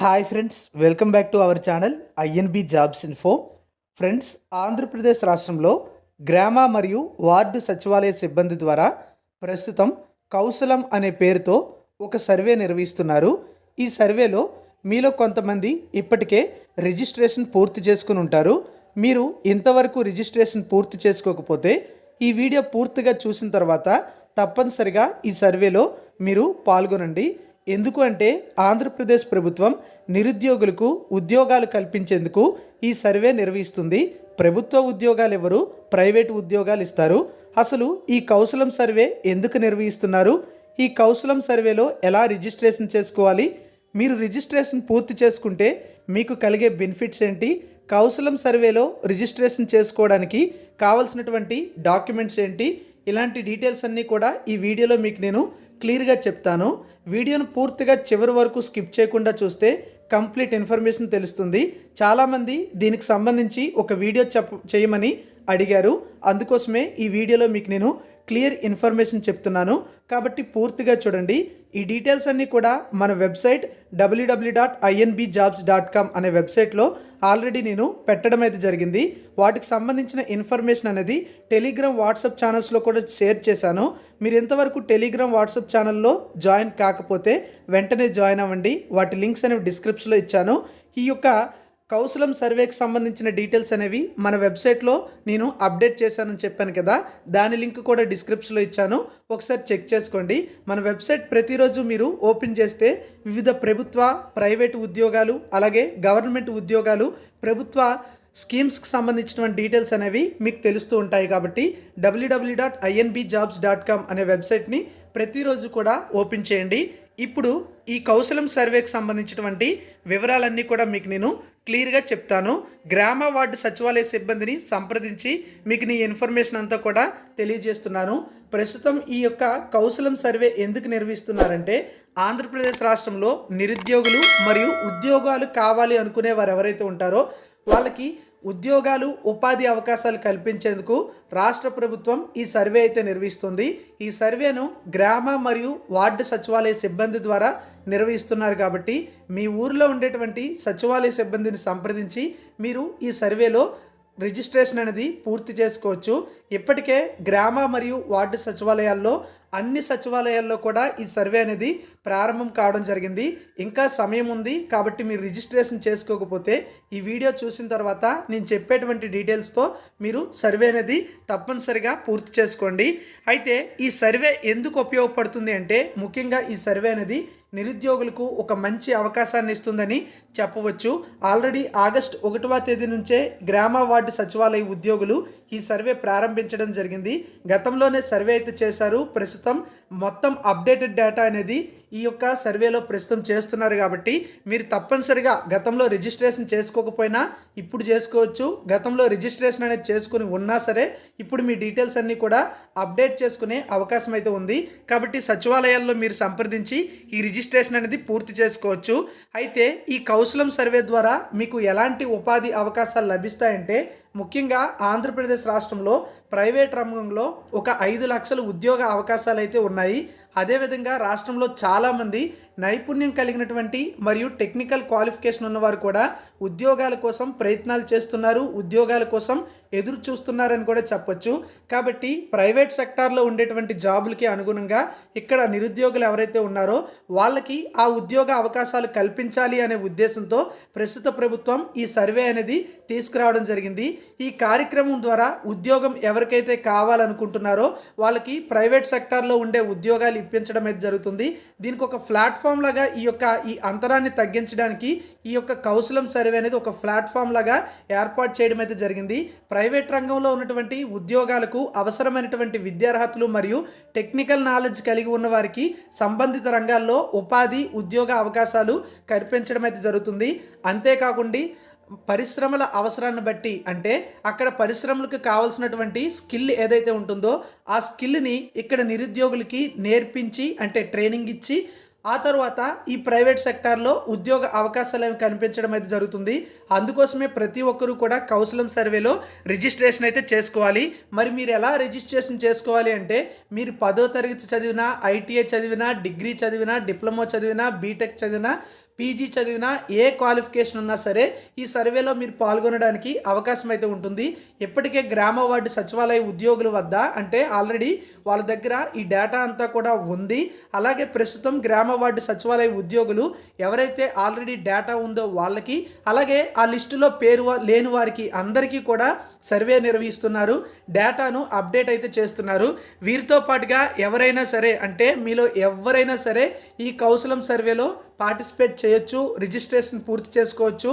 Hi friends welcome back to our channel INB jobs info friends Andhra Pradesh రాష్ట్రంలో గ్రామ మరియు ward సచివాలయ సిబ్బంది ద్వారా ప్రస్తుతం కౌశలం అనే పేరుతో ఒక సర్వే నిర్వహిస్తున్నారు. ఈ సర్వేలో మీలో కొంతమంది ఇప్పటికే రిజిస్ట్రేషన్ పూర్తి చేసుకుని ఉంటారు. మీరు ఇంతవరకు రిజిస్ట్రేషన్ పూర్తి చేసుకోకపోతే ఈ వీడియో పూర్తిగా చూసిన తర్వాత తప్పనిసరిగా ఈ సర్వేలో మీరు పాల్గొనండి. ఎందుకు అంటే ఆంధ్రప్రదేశ్ ప్రభుత్వం నిరుద్యోగులకు ఉద్యోగాలు కల్పించేందుకు ఈ సర్వే నిర్వహిస్తుంది. ప్రభుత్వ ఉద్యోగాలు ఎవరు ప్రైవేటు ఉద్యోగాలు ఇస్తారు. అసలు ఈ కౌశలం సర్వే ఎందుకు నిర్వహిస్తున్నారు? ఈ కౌశలం సర్వేలో ఎలా రిజిస్ట్రేషన్ చేసుకోవాలి? మీరు రిజిస్ట్రేషన్ పూర్తి చేసుకుంటే మీకు కలిగే బెనిఫిట్స్ ఏంటి? కౌశలం సర్వేలో రిజిస్ట్రేషన్ చేసుకోవడానికి కావాల్సినటువంటి డాక్యుమెంట్స్ ఏంటి? ఇలాంటి డీటెయిల్స్ అన్నీ కూడా ఈ వీడియోలో మీకు నేను క్లియర్గా చెప్తాను. వీడియోను పూర్తిగా చివరి వరకు స్కిప్ చేయకుండా చూస్తే కంప్లీట్ ఇన్ఫర్మేషన్ తెలుస్తుంది. చాలామంది దీనికి సంబంధించి ఒక వీడియో చెప్ప చేయమని అడిగారు. అందుకోసమే ఈ వీడియోలో మీకు నేను క్లియర్ ఇన్ఫర్మేషన్ చెప్తున్నాను. కాబట్టి పూర్తిగా చూడండి. ఈ డీటెయిల్స్ అన్నీ కూడా మన website W W dot INB jobs dot com అనే వెబ్సైట్లో ఆల్రెడీ నేను పెట్టడం అయితే జరిగింది. వాటికి సంబంధించిన ఇన్ఫర్మేషన్ అనేది టెలిగ్రామ్ వాట్సాప్ ఛానల్స్లో కూడా షేర్ చేశాను. మీరు ఎంతవరకు టెలిగ్రామ్ వాట్సాప్ ఛానల్లో జాయిన్ కాకపోతే వెంటనే జాయిన్ అవ్వండి. వాటి లింక్స్ అనేవి డిస్క్రిప్షన్లో ఇచ్చాను. ఈ యొక్క కౌశలం సర్వేకి సంబంధించిన డీటెయిల్స్ అనేవి మన వెబ్సైట్లో నేను అప్డేట్ చేశానని చెప్పాను కదా దాని లింక్ కూడా డిస్క్రిప్షన్లో ఇచ్చాను. ఒకసారి చెక్ చేసుకోండి. మన వెబ్సైట్ ప్రతిరోజు మీరు ఓపెన్ చేస్తే వివిధ ప్రభుత్వ ప్రైవేటు ఉద్యోగాలు అలాగే గవర్నమెంట్ ఉద్యోగాలు ప్రభుత్వ స్కీమ్స్కి సంబంధించినటువంటి డీటెయిల్స్ అనేవి మీకు తెలుస్తూ ఉంటాయి కాబట్టి W W dot INB jobs dot com అనే వెబ్సైట్ని ప్రతిరోజు కూడా ఓపెన్ చేయండి. ఇప్పుడు ఈ కౌశలం సర్వేకి సంబంధించినటువంటి వివరాలన్నీ కూడా మీకు నేను క్లియర్గా చెప్తాను. గ్రామ వార్డు సచివాలయ సిబ్బందిని సంప్రదించి మీకు నీ ఇన్ఫర్మేషన్ అంతా కూడా తెలియజేస్తున్నాను. ప్రస్తుతం ఈ యొక్క కౌశలం సర్వే ఎందుకు నిర్వహిస్తున్నారంటే ఆంధ్రప్రదేశ్ రాష్ట్రంలో నిరుద్యోగులు మరియు ఉద్యోగాలు కావాలి అనుకునే వారు ఎవరైతే ఉంటారో వాళ్ళకి ఉద్యోగాలు ఉపాధి అవకాశాలు కల్పించేందుకు రాష్ట్ర ప్రభుత్వం ఈ సర్వే అయితే నిర్వహిస్తుంది. ఈ సర్వేను గ్రామ మరియు వార్డు సచివాలయ సిబ్బంది ద్వారా నిర్వహిస్తున్నారు కాబట్టి మీ ఊరిలో ఉండేటువంటి సచివాలయ సిబ్బందిని సంప్రదించి మీరు ఈ సర్వేలో రిజిస్ట్రేషన్ అనేది పూర్తి చేసుకోవచ్చు. ఇప్పటికే గ్రామ మరియు వార్డు సచివాలయాల్లో అన్ని సచివాలయాల్లో కూడా ఈ సర్వే అనేది ప్రారంభం కావడం జరిగింది. ఇంకా సమయం ఉంది కాబట్టి మీరు రిజిస్ట్రేషన్ చేసుకోకపోతే ఈ వీడియో చూసిన తర్వాత నేను చెప్పేటువంటి డీటెయిల్స్తో మీరు సర్వే అనేది తప్పనిసరిగా పూర్తి చేసుకోండి. అయితే ఈ సర్వే ఎందుకు ఉపయోగపడుతుంది అంటే ముఖ్యంగా ఈ సర్వే అనేది నిరుద్యోగులకు ఒక మంచి అవకాశాన్ని ఇస్తుందని చెప్పవచ్చు. ఆల్రెడీ ఆగస్ట్ ఒకటవ తేదీ నుంచే గ్రామ వార్డు సచివాలయ ఉద్యోగులు ఈ సర్వే ప్రారంభించడం జరిగింది. గతంలోనే సర్వే అయితే చేశారు. ప్రస్తుతం మొత్తం అప్డేటెడ్ డేటా అనేది ఈ యొక్క సర్వేలో ప్రస్తుతం చేస్తున్నారు కాబట్టి మీరు తప్పనిసరిగా గతంలో రిజిస్ట్రేషన్ చేసుకోకపోయినా ఇప్పుడు చేసుకోవచ్చు. గతంలో రిజిస్ట్రేషన్ అనేది చేసుకుని ఉన్నా సరే ఇప్పుడు మీ డీటెయిల్స్ అన్నీ కూడా అప్డేట్ చేసుకునే అవకాశం అయితే ఉంది. కాబట్టి సచివాలయాల్లో మీరు సంప్రదించి ఈ రిజిస్ట్రేషన్ అనేది పూర్తి చేసుకోవచ్చు. అయితే ఈ కౌశలం సర్వే ద్వారా మీకు ఎలాంటి ఉపాధి అవకాశాలు లభిస్తాయంటే ముఖ్యంగా ఆంధ్రప్రదేశ్ రాష్ట్రంలో ప్రైవేట్ రంగంలో ఒక ఐదు లక్షల ఉద్యోగ అవకాశాలు అయితే ఉన్నాయి. అదేవిధంగా రాష్ట్రంలో చాలామంది నైపుణ్యం కలిగినటువంటి మరియు టెక్నికల్ క్వాలిఫికేషన్ ఉన్నవారు కూడా ఉద్యోగాల కోసం ప్రయత్నాలు చేస్తున్నారు ఉద్యోగాల కోసం ఎదురు చూస్తున్నారని కూడా చెప్పొచ్చు. కాబట్టి ప్రైవేట్ సెక్టార్లో ఉండేటువంటి జాబులకి అనుగుణంగా ఇక్కడ నిరుద్యోగులు ఎవరైతే ఉన్నారో వాళ్ళకి ఆ ఉద్యోగ అవకాశాలు కల్పించాలి అనే ఉద్దేశంతో ప్రస్తుత ప్రభుత్వం ఈ సర్వే అనేది తీసుకురావడం జరిగింది. ఈ కార్యక్రమం ద్వారా ఉద్యోగం ఎవరికైతే కావాలనుకుంటున్నారో వాళ్ళకి ప్రైవేట్ సెక్టార్లో ఉండే ఉద్యోగాలు ఇప్పించడం అయితే జరుగుతుంది. దీనికి ఒక ప్లాట్ఫామ్ లాగా ఈ యొక్క ఈ అంతరాన్ని తగ్గించడానికి ఈ యొక్క కౌశలం సర్వే అనేది ఒక ప్లాట్ఫామ్ లాగా ఏర్పాటు చేయడం అయితే జరిగింది. ప్రైవేట్ రంగంలో ఉన్నటువంటి ఉద్యోగాలకు అవసరమైనటువంటి విద్యార్హతలు మరియు టెక్నికల్ నాలెడ్జ్ కలిగి ఉన్న వారికి సంబంధిత రంగాల్లో ఉపాధి ఉద్యోగ అవకాశాలు కల్పించడం అయితే జరుగుతుంది. అంతేకాకుండా పరిశ్రమల అవసరాన్ని బట్టి అంటే అక్కడ పరిశ్రమలకు కావాల్సినటువంటి స్కిల్ ఏదైతే ఉంటుందో ఆ స్కిల్ని ఇక్కడ నిరుద్యోగులకి నేర్పించి అంటే ట్రైనింగ్ ఇచ్చి ఆ తర్వాత ఈ ప్రైవేట్ సెక్టార్లో ఉద్యోగ అవకాశాలు అవి కనిపించడం అయితే జరుగుతుంది. అందుకోసమే ప్రతి ఒక్కరూ కూడా కౌశలం సర్వేలో రిజిస్ట్రేషన్ అయితే చేసుకోవాలి. మరి మీరు ఎలా రిజిస్ట్రేషన్ చేసుకోవాలి అంటే మీరు పదో తరగతి చదివినా ఐటీఐ చదివినా డిగ్రీ చదివినా డిప్లొమా చదివినా బీటెక్ చదివినా పీజీ చదివినా ఏ క్వాలిఫికేషన్ ఉన్నా సరే ఈ సర్వేలో మీరు పాల్గొనడానికి అవకాశం అయితే ఉంటుంది. ఇప్పటికే గ్రామ వార్డు సచివాలయ ఉద్యోగుల వద్ద అంటే ఆల్రెడీ వాళ్ళ దగ్గర ఈ డేటా అంతా కూడా ఉంది. అలాగే ప్రస్తుతం గ్రామ వార్డు సచివాలయ ఉద్యోగులు ఎవరైతే ఆల్రెడీ డేటా ఉందో వాళ్ళకి అలాగే ఆ లిస్టులో పేరు లేని వారికి అందరికీ కూడా సర్వే నిర్వహిస్తున్నారు. డేటాను అప్డేట్ అయితే చేస్తున్నారు. వీరితో పాటుగా ఎవరైనా సరే అంటే మీలో ఎవరైనా సరే ఈ కౌశలం సర్వేలో పార్టిసిపేట్ చేయొచ్చు రిజిస్ట్రేషన్ పూర్తి చేసుకోవచ్చు.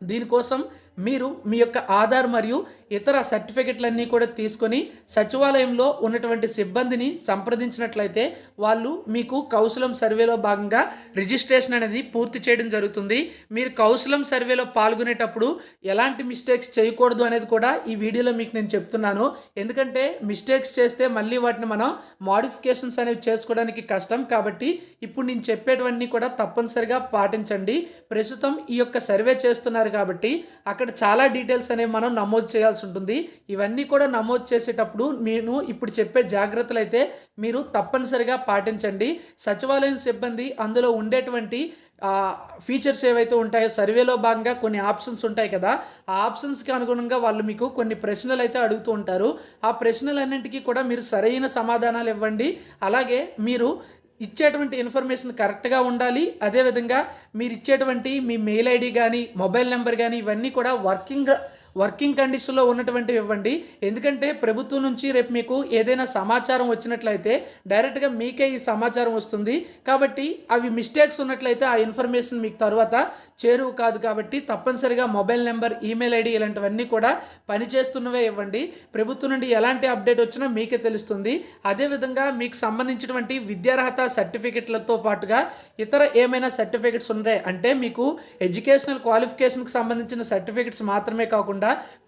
దీనికోసం మీరు మీ యొక్క ఆధార్ మరియు ఇతర సర్టిఫికెట్లన్నీ కూడా తీసుకొని సచివాలయంలో ఉన్నటువంటి సిబ్బందిని సంప్రదించినట్లయితే వాళ్ళు మీకు కౌశలం సర్వేలో భాగంగా రిజిస్ట్రేషన్ అనేది పూర్తి చేయడం జరుగుతుంది. మీరు కౌశలం సర్వేలో పాల్గొనేటప్పుడు ఎలాంటి మిస్టేక్స్ చేయకూడదు అనేది కూడా ఈ వీడియోలో మీకు నేను చెప్తున్నాను. ఎందుకంటే మిస్టేక్స్ చేస్తే మళ్ళీ వాటిని మనం మాడిఫికేషన్స్ అనేవి చేసుకోవడానికి కష్టం కాబట్టి ఇప్పుడు నేను చెప్పేటివన్నీ కూడా తప్పనిసరిగా పాటించండి. ప్రస్తుతం ఈ యొక్క సర్వే చేస్తున్నారు కాబట్టి అక్కడ చాలా డీటెయిల్స్ అనేవి మనం నమోదు చేయాల్సి ఉంటుంది. ఇవన్నీ కూడా నమోదు చేసేటప్పుడు నేను ఇప్పుడు చెప్పే జాగ్రత్తలు అయితే మీరు తప్పనిసరిగా పాటించండి. సచివాలయం సిబ్బంది అందులో ఉండేటువంటి ఫీచర్స్ ఏవైతే ఉంటాయో సర్వేలో భాగంగా కొన్ని ఆప్షన్స్ ఉంటాయి కదా ఆ ఆప్షన్స్కి అనుగుణంగా వాళ్ళు మీకు కొన్ని ప్రశ్నలు అయితే అడుగుతూ ఉంటారు. ఆ ప్రశ్నలన్నింటికీ కూడా మీరు సరైన సమాధానాలు ఇవ్వండి. అలాగే మీరు ఇచ్చేటువంటి ఇన్ఫర్మేషన్ కరెక్ట్గా ఉండాలి. అదేవిధంగా మీరు ఇచ్చేటువంటి మీ మెయిల్ ఐడి కానీ మొబైల్ నెంబర్ కానీ ఇవన్నీ కూడా వర్కింగ్ వర్కింగ్ కండిషన్లో ఉన్నటువంటివి ఇవ్వండి. ఎందుకంటే ప్రభుత్వం నుంచి రేపు మీకు ఏదైనా సమాచారం వచ్చినట్లయితే డైరెక్ట్గా మీకే ఈ సమాచారం వస్తుంది. కాబట్టి అవి మిస్టేక్స్ ఉన్నట్లయితే ఆ ఇన్ఫర్మేషన్ మీకు తర్వాత చేరువు కాదు కాబట్టి తప్పనిసరిగా మొబైల్ నెంబర్ ఈమెయిల్ ఐడి ఇలాంటివన్నీ కూడా పనిచేస్తున్నవే ఇవ్వండి. ప్రభుత్వం నుండి ఎలాంటి అప్డేట్ వచ్చినా మీకే తెలుస్తుంది. అదేవిధంగా మీకు సంబంధించినటువంటి విద్యార్హత సర్టిఫికెట్లతో పాటుగా ఇతర ఏమైనా సర్టిఫికెట్స్ ఉన్నాయి అంటే మీకు ఎడ్యుకేషనల్ క్వాలిఫికేషన్కి సంబంధించిన సర్టిఫికెట్స్ మాత్రమే కాకుండా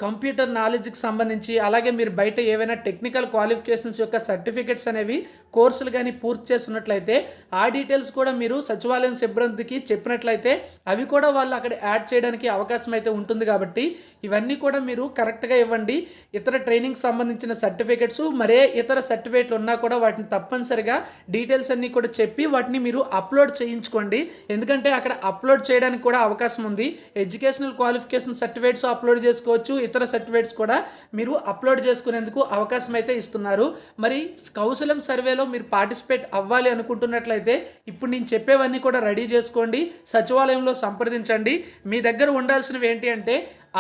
కంప్యూటర్ నాలెడ్జ్కి సంబంధించి అలాగే మీరు బయట ఏవైనా టెక్నికల్ క్వాలిఫికేషన్స్ యొక్క సర్టిఫికెట్స్ అనేవి కోర్సులు కానీ పూర్తి చేస్తున్నట్లయితే ఆ డీటెయిల్స్ కూడా మీరు సచివాలయం సిబ్బందికి చెప్పినట్లయితే అవి కూడా వాళ్ళు అక్కడ యాడ్ చేయడానికి అవకాశం అయితే ఉంటుంది కాబట్టి ఇవన్నీ కూడా మీరు కరెక్ట్గా ఇవ్వండి. ఇతర ట్రైనింగ్ సంబంధించిన సర్టిఫికెట్స్ మరే ఇతర సర్టిఫికేట్లు ఉన్నా కూడా వాటిని తప్పనిసరిగా డీటెయిల్స్ అన్నీ కూడా చెప్పి వాటిని మీరు అప్లోడ్ చేయించుకోండి. ఎందుకంటే అక్కడ అప్లోడ్ చేయడానికి కూడా అవకాశం ఉంది. ఎడ్యుకేషనల్ క్వాలిఫికేషన్ సర్టిఫికేట్స్ అప్లోడ్ చేసుకోవచ్చు. ఇతర సర్టిఫికేట్స్ కూడా మీరు అప్లోడ్ చేసుకునేందుకు అవకాశం అయితే ఇస్తున్నారు. మరి కౌశలం సర్వేలో మీరు పార్టిసిపేట్ అవ్వాలి అనుకుంటున్నట్లయితే ఇప్పుడు నేను చెప్పేవన్నీ కూడా రెడీ చేసుకోండి. సచివాలయంలో సంప్రదించండి. మీ దగ్గర ఉండాల్సినవి ఏంటి అంటే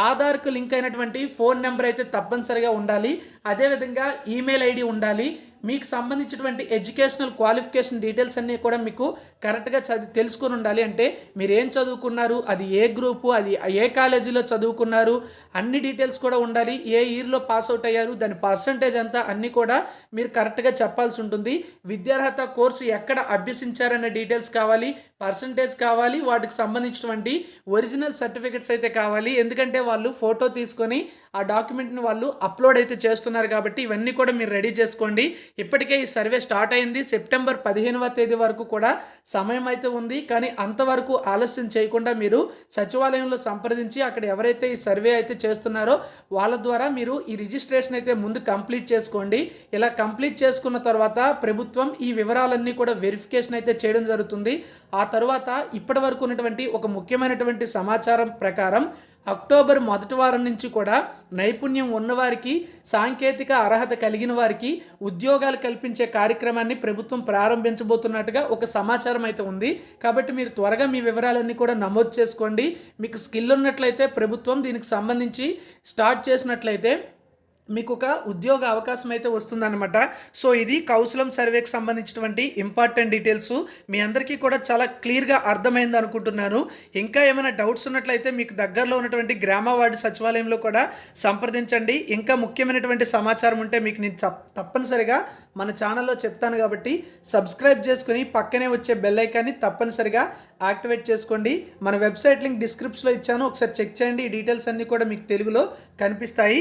ఆధార్కు లింక్ అయినటువంటి ఫోన్ నెంబర్ అయితే తప్పనిసరిగా ఉండాలి. అదేవిధంగా ఈమెయిల్ ఐడి ఉండాలి. మీకు సంబంధించినటువంటి ఎడ్యుకేషనల్ క్వాలిఫికేషన్ డీటెయిల్స్ అన్నీ కూడా మీకు కరెక్ట్గా చదివి తెలుసుకొని ఉండాలి అంటే మీరు ఏం చదువుకున్నారు? అది ఏ గ్రూపు? అది ఏ కాలేజీలో చదువుకున్నారు? అన్ని డీటెయిల్స్ కూడా ఉండాలి. ఏ ఇయర్లో పాస్ అవుట్ అయ్యారు? దాని పర్సంటేజ్ అంతా అన్నీ కూడా మీరు కరెక్ట్గా చెప్పాల్సి ఉంటుంది. విద్యార్హత కోర్సు ఎక్కడ అభ్యసించారనే డీటెయిల్స్ కావాలి. పర్సంటేజ్ కావాలి వాటికి సంబంధించినటువంటి ఒరిజినల్ సర్టిఫికెట్స్ అయితే కావాలి. ఎందుకంటే వాళ్ళు ఫోటో తీసుకొని ఆ డాక్యుమెంట్ని వాళ్ళు అప్లోడ్ అయితే చేస్తున్నారు కాబట్టి ఇవన్నీ కూడా మీరు రెడీ చేసుకోండి. ఇప్పటికే ఈ సర్వే స్టార్ట్ అయింది. సెప్టెంబర్ పదిహేనవ తేదీ వరకు కూడా సమయం అయితే ఉంది. కానీ అంతవరకు ఆలస్యం చేయకుండా మీరు సచివాలయంలో సంప్రదించి అక్కడ ఎవరైతే ఈ సర్వే అయితే చేస్తున్నారో వాళ్ళ ద్వారా మీరు ఈ రిజిస్ట్రేషన్ అయితే ముందు కంప్లీట్ చేసుకోండి. ఇలా కంప్లీట్ చేసుకున్న తర్వాత ప్రభుత్వం ఈ వివరాలన్నీ కూడా వెరిఫికేషన్ అయితే చేయడం జరుగుతుంది. ఆ తర్వాత ఇప్పటి వరకు ఉన్నటువంటి ఒక ముఖ్యమైనటువంటి సమాచారం ప్రకారం అక్టోబర్ మొదటి వారం నుంచి కూడా నైపుణ్యం ఉన్నవారికి సాంకేతిక అర్హత కలిగిన వారికి ఉద్యోగాలు కల్పించే కార్యక్రమాన్ని ప్రభుత్వం ప్రారంభించబోతున్నట్టుగా ఒక సమాచారం అయితే ఉంది. కాబట్టి మీరు త్వరగా మీ వివరాలన్నీ కూడా నమోదు చేసుకోండి. మీకు స్కిల్ ఉన్నట్లయితే ప్రభుత్వం దీనికి సంబంధించి స్టార్ట్ చేసినట్లయితే మీకు ఒక ఉద్యోగ అవకాశం అయితే వస్తుందన్నమాట. సో ఇది కౌశలం సర్వేకి సంబంధించినటువంటి ఇంపార్టెంట్ డీటెయిల్స్ మీ అందరికీ కూడా చాలా క్లియర్గా అర్థమైంది అనుకుంటున్నాను. ఇంకా ఏమైనా డౌట్స్ ఉన్నట్లయితే మీకు దగ్గరలో ఉన్నటువంటి గ్రామ వార్డు సచివాలయంలో కూడా సంప్రదించండి. ఇంకా ముఖ్యమైనటువంటి సమాచారం ఉంటే మీకు నేను తప్పనిసరిగా మన ఛానల్లో చెప్తాను కాబట్టి సబ్స్క్రైబ్ చేసుకుని పక్కనే వచ్చే బెల్ ఐకాన్ని తప్పనిసరిగా యాక్టివేట్ చేసుకోండి. మన వెబ్సైట్ లింక్ డిస్క్రిప్షన్లో ఇచ్చాను. ఒకసారి చెక్ చేయండి. ఈ డీటెయిల్స్ అన్నీ కూడా మీకు తెలుగులో కనిపిస్తాయి.